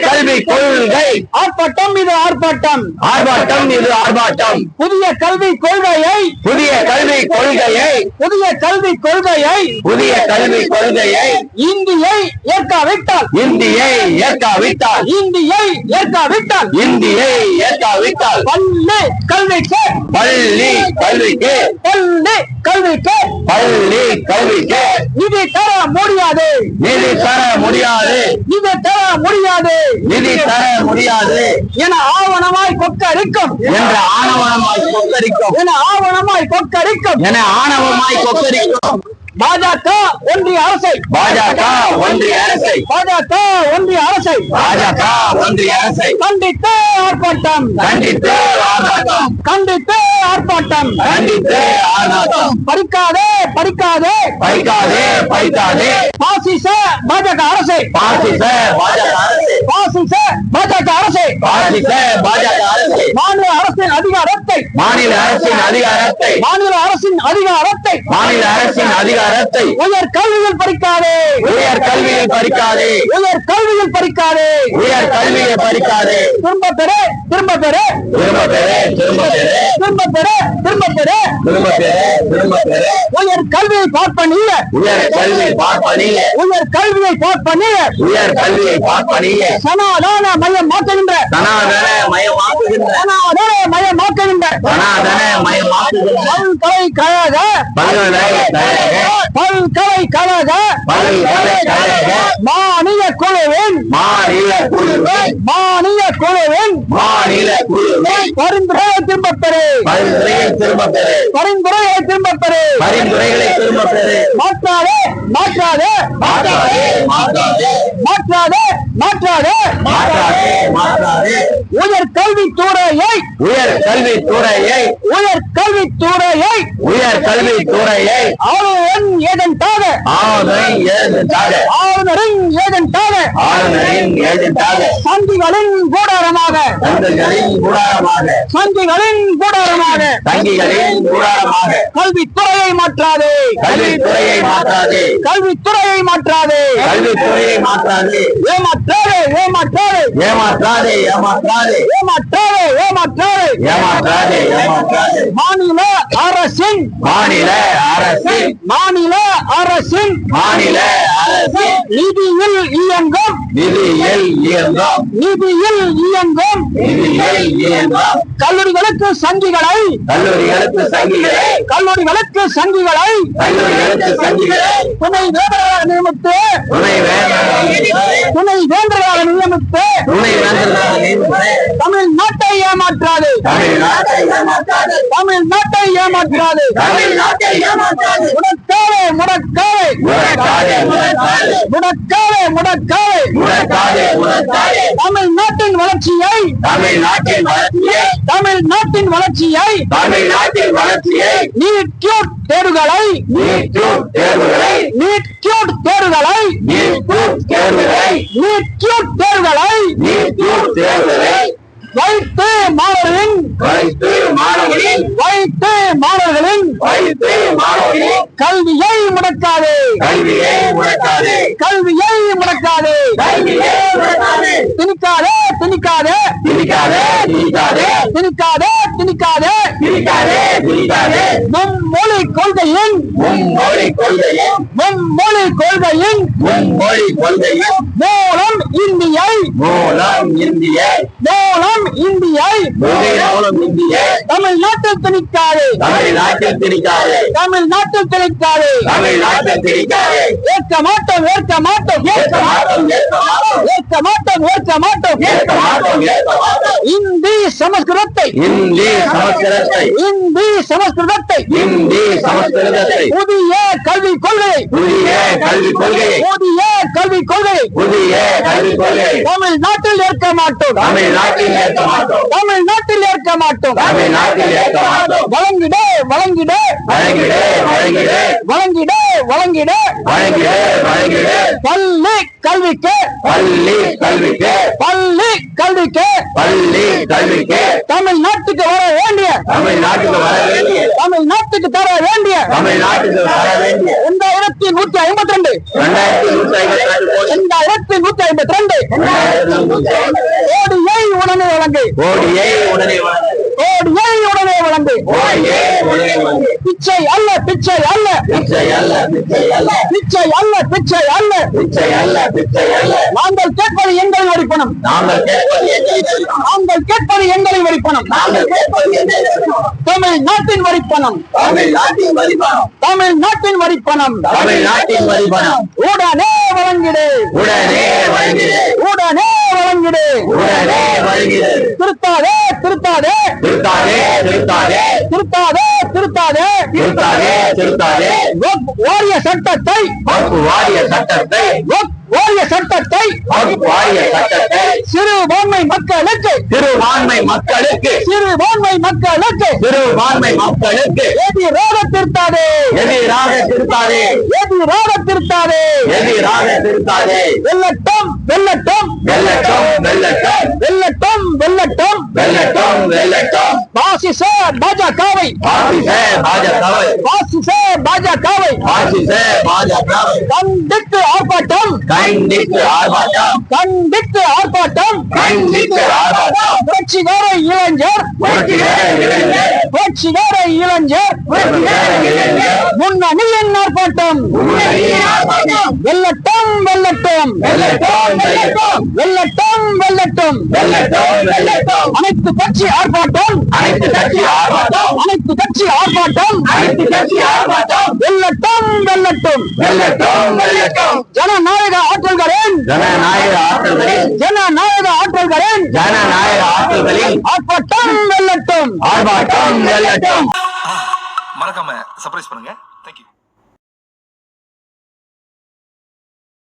கல்வி கொள்கை. ஆர்ப்பாட்டம் இது ஆர்ப்பாட்டம். ஆர்ப்பாட்டம் இது ஆர்ப்பாட்டம். புதிய கல்வி கொள்கையை புதிய கல்வி கொள்கையை. புதிய கல்வி கொள்கையை புதிய கல்வி கொள்கையை. இந்தியை ஏற்காவிட்டால். இந்தியை ஏற்காவிட்டால். இந்தியை ஏற்காவிட்டால். இந்தியை ஏற்காவிட்டால். பள்ளி கல்விக்கு. பள்ளி கல்விக்கு. பள்ளி கல்விக்கு. பள்ளி கல்விக்கு. நிதி தர முடியாது. நிதி தர முடியாது. நிதி தர முடியாது. நிதி தர முடியாது. என ஆவணமாய் கொக்கரிக்கும். என்ற ஆணவமாய் கொக்கரிக்கும். என ஆவணமாய் கொக்கரிக்கும். என ஆணவமாய் கொக்கரிக்கும். பாஜக ஒன்றிய அரசை. பாஜக ஒன்றிய அரசை. பாஜக ஒன்றிய அரசை. பாஜக ஒன்றிய அரசை. கண்டித்து ஆர்ப்பாட்டம். கண்டித்து ஆர்ப்பாட்டம். கண்டித்து ஆர்ப்பாட்டம். கண்டித்து ஆர்ப்பாட்டம். படிக்காதே படிக்காதே. பைக்காதே பைக்காதே பாசிச பாஜக அரசை. பாசிச பாஜக அரசை. பாசிச பாஜக அரசை. பாசிச பாஜக அரசை. மாநில அரசின் அதிகாரத்தை. மாநில அரசின் அதிகாரத்தை. மாநில அரசின் அதிகாரத்தை. மாநில அரசின் அதிகாரத்தை. உயர் கல்வியில் படிக்காதே. உயர் கல்வியை பறிக்காதே உயர் கல்வியில் படிக்காதே. உயர் கல்வியை பறிக்காதே திரும்ப பெற திரும்ப பெற. திரும்ப பெறு திரும்ப பெறு. திரும்ப பெற திரும்ப பெற. திரும்ப பெறு திரும்ப பெறு. உயர் கல்வியை பார்ப்பனிய உயர் கல்வி பார்ப்பனியே உயர் கல்வியை பார்ப்பனிய உயர் கல்வியை பார்ப்பனியே சனாதான மையம் மாற்றுகின்ற சனாதன மயமாக்குகின்ற. சனாதன மையம் மாற்றுகின்ற சனாதன மயமாக்குகின்ற. பல்கலைக்கழக பல்கலைக்கழக பல்கலைக்கழக பல்கலைக்கழக மாநில குழுவின் மாநில குழுவை மாநில குழுவின் மாநில குழுவை பரிந்துரையை திரும்ப பெறு பரிந்துரையை திரும்ப பெறு பரிந்துரையை திரும்ப பெறு பரிந்துரைகளை திரும்ப பெறு மாற்றாதே மாற்றாதே மாற்றாதே. மாற்றாதே மாற்றாதே மாற்றாதே. மாற்றாதே மாற்றாதே. உயர் கல்வித்துறையை உயர் கல்வி துறையை உயர் துடையை உயர் கல்வி துறையை ஆளுநரின் ஏஜென்ட்டாக ஆளுநரை ஏஜென்டாக. ஆளுநரின் ஏஜென்ட்டாக ஆளுநரின் ஏஜென்டாக. சங்கிகளின் கூடாரமாக. தங்கங்களின் கூடாரமாக. சங்கிகளின் கூடாரமாக. தங்கிகளின் கூடாரமாக. கல்வித்துறையை மாற்றாதே. கல்வித்துறையை மாற்றாதே. கல்வித்துறையை மாற்றாதே. கல்வித்துறையை மாற்றாதே. ஏமாற்றாதே ஏமாற்றாதே. ஏமாற்றாதே ஏமாற்றாதே. ஏமாற்றாதே ஏமாற்றாதே. ஏமாற்றாதே ஏமாற்றாதே. மாநில அரசின் மாநில அரசின் மாநில அரசின் மாநில அரசின் நிதியில் இயங்கும். நிதியில் இயங்கும். நிதியில் இயங்கும். நிதியில் இயங்கும். கல்லூரிகளுக்கு சங்கிகளை. கல்லூரிகளுக்கு சங்கிகளை. கல்லூரிகளுக்கு சங்கிகளை. கல்லூரிகளுக்கு சங்கிகளை. துணை வேந்தர்களாக நியமித்து. துணை வேந்தர்கள் துணை வேந்தர்களாக நியமித்து. துணை வேந்தர்களாக நியமித்து. தமிழ்நாட்டை ஏமாற்றாது. தமிழ் நாட்டை ஏமாற்றாது. முடக்காவே முடக்காவே முடக்காவே முடக்காவே தமிழ் நாட்டின் வளர்ச்சியை தமிழ் நாட்டின் வளர்ச்சியை தமிழ் நாட்டின் வளர்ச்சியை நீட் கியூட் தேர்வுகளை நீட் கியூட் தேர்வுகளை நீட் கியூட் தேர்வுகளை நீட் கியூட் தேர்வுகளை நீட் கியூட் தேர்வுகளை நீட் கியூட் தேர்வுகளை. மாணவர்களின் வைத்து மாணவர்களின் வைத்து மாணவர்களின் வைத்து மாணவர்களின் கல்வியை முடக்காதே. கல்வியை முடக்காதே. கல்வியை முடக்காதே. கல்வியை முடக்காதே. திணிக்காதே திணிக்காதே. திணிக்காதே திணிக்காதே. திணிக்காதே. திணிக்காதே திணிக்காதே மும்மொழி கொள்கையின் மும்மொழி கொள்கையும் மும்மொழி கொள்கையின் மும்மொழி கொள்கையும் மூலம் இந்தியை மூலம் இந்திய மூலம் இந்தியை மூலம் இந்திய தமிழ்நாட்டில் திணிக்காதே. தமிழ்நாட்டில் திணிக்காதே. தமிழ்நாட்டில் திணிக்காதே. தமிழ்நாட்டில் திணிக்காதே. ஏற்க மாட்டோம் ஏற்க மாட்டோம். ஏற்க மாட்டோம். ஏற்க மாட்டோம் ஏற்க மாட்டோம். ஏற்க மாட்டோம் ஏற்க மாட்டோம். இந்தி சமஸ்கிருதத்தை. இந்தி சமஸ்கிருதத்தை. இந்தி சமஸ்கிருதத்தை. இந்தி சமஸ்கிருதத்தை. புதிய கல்விக் கொள்கையை தமிழ்நாட்டில் ஏற்க மாட்டோம். தமிழ்நாட்டில் ஏற்க மாட்டோம். தமிழ்நாட்டில் ஏற்க மாட்டோம். தமிழ்நாட்டில் ஏற்க மாட்டோம். வழங்கிட வழங்கிட. வழங்கிடு வழங்கிடு. வழங்கிட வழங்கிட. வழங்கிடு வழங்கிடு. பள்ளி கல்விக்கு. பள்ளி கல்விக்கு. பள்ளி கல்விக்கு பள்ளி கல்விக்கு தமிழ்நாட்டுக்கு வர வேண்டிய தமிழ்நாட்டுக்கு வர வேண்டிய தமிழ்நாட்டுக்கு தர வேண்டிய தமிழ்நாட்டுக்கு வர வேண்டிய இரண்டாயிரத்தி நூற்றி ஐம்பத்தி ரெண்டு இரண்டாயிரத்தி நூற்றி ஐம்பத்தி ரெண்டு கோடி. இரண்டாயிரத்தி நூத்தி ஐம்பத்தி ரெண்டு. கோடியை உடனே வழங்கு. கோடியை உடனே வழங்கு. கோடியை உடனே வழங்கு. பிச்சை அல்ல பிச்சை அல்ல. பிச்சை அல்ல பிச்சை அல்ல. பிச்சை அல்ல பிச்சை அல்ல. பிச்சை அல்ல பிச்சை அல்ல. நாங்கள் கேட்பது எங்களின் வரிப்பணம். நாங்கள் கேட்பது எங்களை தருகிறோம். நாங்கள் கேட்பது எங்களின் வரிப்பணம். நாங்கள் கேட்பது எங்களை தருகிறோம். தமிழ்நாட்டின் வரிப்பணம். தமிழ்நாட்டின் வரிபணம் தமிழ்நாட்டின் வரிப்பணம். தமிழ்நாட்டின் வரிபணம் உடனே வழங்கிடு. உடனே வழங்கிடு. உடனே வழங்கிடு. உடனே வழங்கிடு. திருத்தாதே திருத்தாதே. திருத்தாதே திருத்தாதே. திருத்தாதே திருத்தாதே. திருத்தாதே திருத்தாதே. வாரிய சட்டத்தை வாரிய சட்டத்தை வாரிய சட்டத்தை சிறுபான்மை மக்களுக்கு சிறுபான்மை மக்களுக்கு சிறுபான்மை மக்களுக்கு சிறுபான்மை மக்களுக்கு எதிராக திருத்தாதே எதிராக திருத்தாதே எதிராக திருத்தாதே எதிராக திருத்தாதே வெள்ளட்டம் வெள்ளட்டம் வெள்ளட்டம் வெள்ளட்டம் வெள்ளட்டம் வெள்ளட்டம் வெள்ளட்டம் வெள்ளட்டம் பாசிச பாஜகவை. ஆசிச பாஜகவை. பாசிச பாஜகவை. ஆசிச பாஜகவை. கண்டித்து கண்டித்து ஆர்ப்பாட்டம். கண்டித்து ஆர்ப்பாட்டம். கண்டித்து ஆர்ப்பாட்டம். புரட்சிகார இளைஞர் புரட்சிகார இளைஞர் முன்னணியின் ஆர்ப்பாட்டம் வெள்ளட்டம் வெள்ளட்டம். வெள்ளட்டம் வெள்ளட்டம். அனைத்து கட்சி ஆர்ப்பாட்டம். அனைத்து கட்சி ஆர்ப்பாட்டம். வெள்ளட்டம் வெள்ளட்டும். வெள்ளட்டம் வெள்ளட்டம். ஜனநாயக ஆற்றல்களின் ஜனநாயக ஆற்றல்களின் ஜனநாயக ஆற்றல் ஆற்றல்களின் ஜனநாயக ஆற்றல்களில் ஆர்ப்பாட்டம் வெள்ளட்டும் ஆர்ப்பாட்டம் வெள்ளட்டம் மறக்காம சர்ப்ரைஸ் பண்ணுங்க.